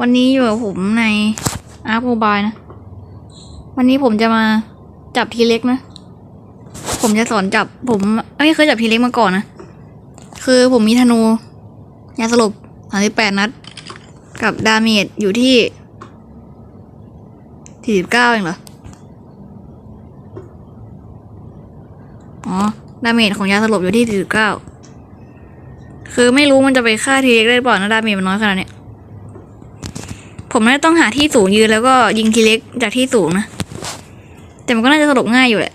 วันนี้อยู่กับผมในอาร์โมบายนะ วันนี้ผมจะมาจับทีเล็กนะ ผมจะสอนจับผมไม่เคยจับทีเล็กมาก่อนนะ คือผมมีธนูยาสลบสามสิบแปดนัด กับดาเมจอยู่ที่สี่สิบเก้าเองเหรอ อ๋อ ดาเมจของยาสลบอยู่ที่สี่สิบเก้าคือไม่รู้มันจะไปฆ่าทีเล็กได้หรือเปล่านะดาเมจมันน้อยขนาดเนี้ย ผมน่าจะต้องหาที่สูงยืนแล้วก็ยิงทีเล็กจากที่สูงนะ แต่มันก็น่าจะสลบง่ายอยู่แหละ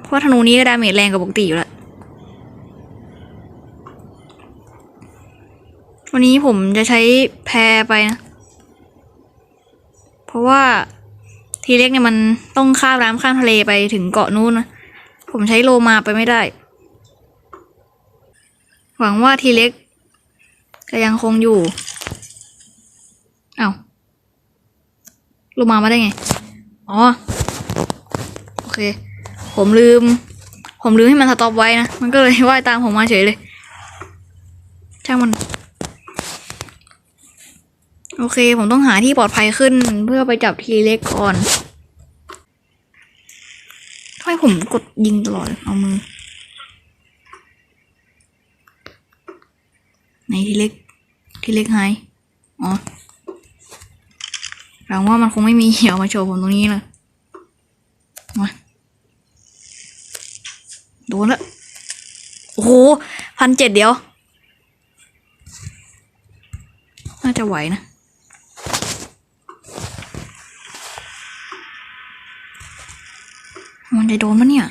เพราะว่าธนูนี้ก็ดาเมจแรงกว่าปกติอยู่แล้ววันนี้ผมจะใช้แพรไปนะ เพราะว่าทีเล็กเนี่ยมันต้องข้ามน้ำข้ามทะเลไปถึงเกาะนู้นนะ ผมใช้โลมาไปไม่ได้ หวังว่าทีเล็กจะยังคงอยู่ อา้าโลมามาได้ไง อ๋อ โอเค ผมลืม ผมลืมให้มันสต็อปไว้นะ มันก็เลยว่ายตามผมมาเฉยเลย ช่างมัน โอเค ผมต้องหาที่ปลอดภัยขึ้นเพื่อไปจับทีเล็กก่อนทำไมผมกดยิงตลอดเลยเอามือ ไหนทีเล็ก ทีเล็กหาย อ๋อ หวังว่ามันคงไม่มีเหี่ยวมาโชว์ผมตรงนี้เลยมาโดนละโอ้โหพันเจ็ดเดียว น่าจะไหวนะมันจะโดนปะเนี่ย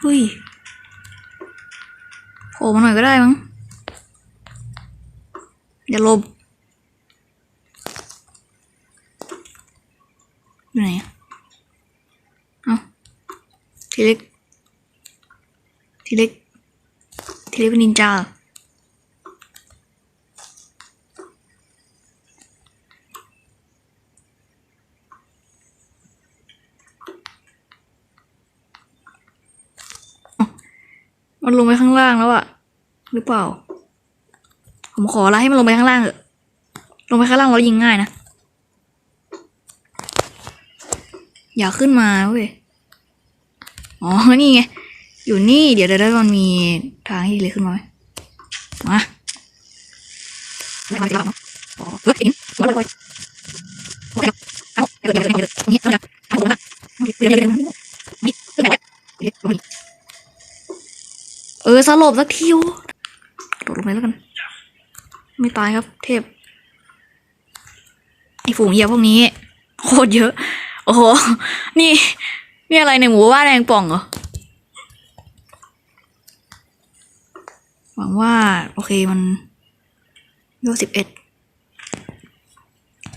เฮ้ย ล่มาหน่อยก็ได้มั้งอย่าลบอยู่ไหนอะเอ้าทีเล็ก ทีเล็ก ทีเล็กเป็นนินจาอมันลงไปข้างล่างแล้วอะ หรือเปล่า ผมขอละให้มันลงไปข้างล่างเถอะลงไปข้างล่างแล้วยิงง่ายนะ อย่าขึ้นมาเว้ย อ๋อ นี่ไง อยู่นี่ เดี๋ยวเดี๋ยวมันมีทางที่เลยขึ้นมาไหมมาไม่ทำจะหบเนาะอ๋อเฮ้ยหินหัวลยโอเคเอาเดี๋ยวเดี๋ยวเดี๋ยวนี่เอาเดี๋ยวเอาลงนะเดี๋ยวเดี๋ยวเดี๋ยวนี่ขึ้นไปแล้วเออสลบสักทีวะ ดดลงไปแล้วกัน ไม่ตายครับ เทพ ไอฝูงเหยียพวกนี้ โคตรเยอะ โอ้โห นี่ นี่อะไรในหมู่ว่าแดงป่องเหรอ หวังว่า โอเคมันโยสิบเอ็ด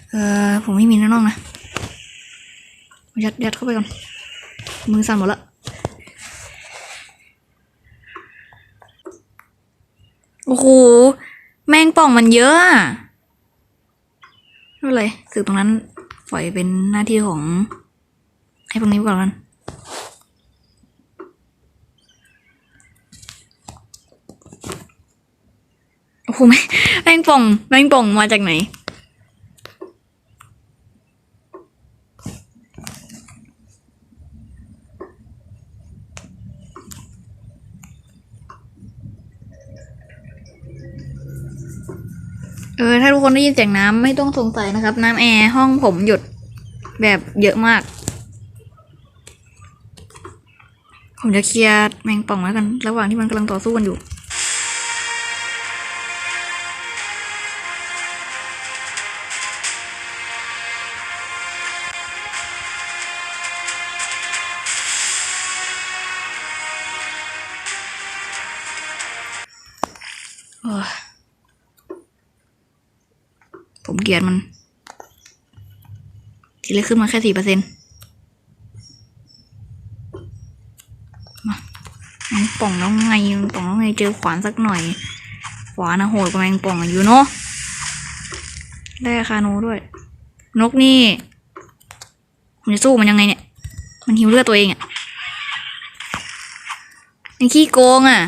เออผมไม่มีน้องๆนะ ยัดยัดเข้าไปก่อน มือสั่นหมดละ โอ้โห แมงป่องมันเยอะอะไม่เป็นไรคือตรงนั้นปล่อยเป็นหน้าที่ของให้พวกนี้ก่อนกันโอ้โหแมงแมงป่อง แมงป่องมาจากไหน เออถ้าทุกคนได้ยินเสียงน้ำไม่ต้องสงสัยนะครับ น้ำแอร์ห้องผมหยุดแบบเยอะมาก ผมจะเคลียร์แมงป่องแล้วกัน ระหว่างที่มันกำลังต่อสู้กันอยู่ ผมเกลียดมัน ทีเล็กขึ้นมาแค่สี่เปอร์เซ็นต์มาแมงป่องแล้วไงแมงป่องแล้วไงเจอขวานสักหน่อย ขวานนะโหดกว่าแมงป่องอยู่เนาะได้คาโนด้วย นกนี่ผมจะสู้มันยังไงเนี่ย มันหิวเลือดตัวเองอะยังขี้โกงอะ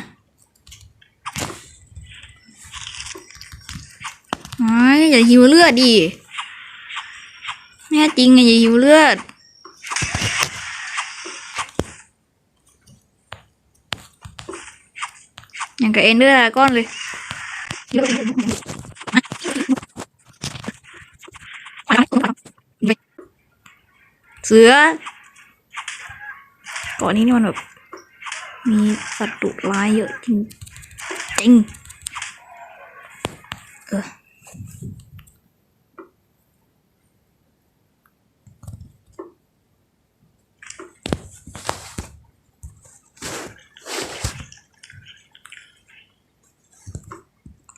อ้ยอย่าหิวเลือดดิแน่จริงอะอย่าหิวเลือด อย่างกับเอ็นเดอร์ดาก้อนเลยเสือเก่อนนี้นี่มันแบบมีสัตว์ดุร้ายเยอะจริงจริงเออ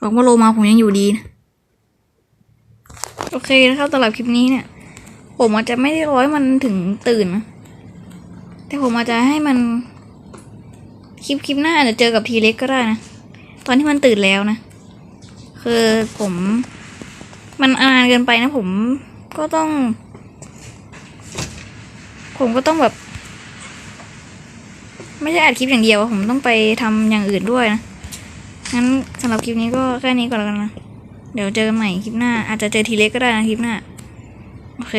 บอกว่าโลมาผมยังอยู่ดีนะโอเคนะครับสำหรับคลิปนี้เนี่ย ผมอาจจะไม่ได้ร้อยมันถึงตื่นนะแต่ผมอาจจะให้มัน คลิปคลิปหน้าอาจจะเจอกับทีเล็กก็ได้นะ ตอนที่มันตื่นแล้วนะ คือผมมันอานเกินไปนะ ผมก็ต้อง ผมก็ต้องแบบ ไม่ใช่อัดคลิปอย่างเดียว ผมต้องไปทำอย่างอื่นด้วยนะ งั้นสำหรับคลิปนี้ก็แค่นี้ก่อนแล้วกันนะ เดี๋ยวเจอกันใหม่คลิปหน้า อาจจะเจอทีเล็กก็ได้นะคลิปหน้า โอเค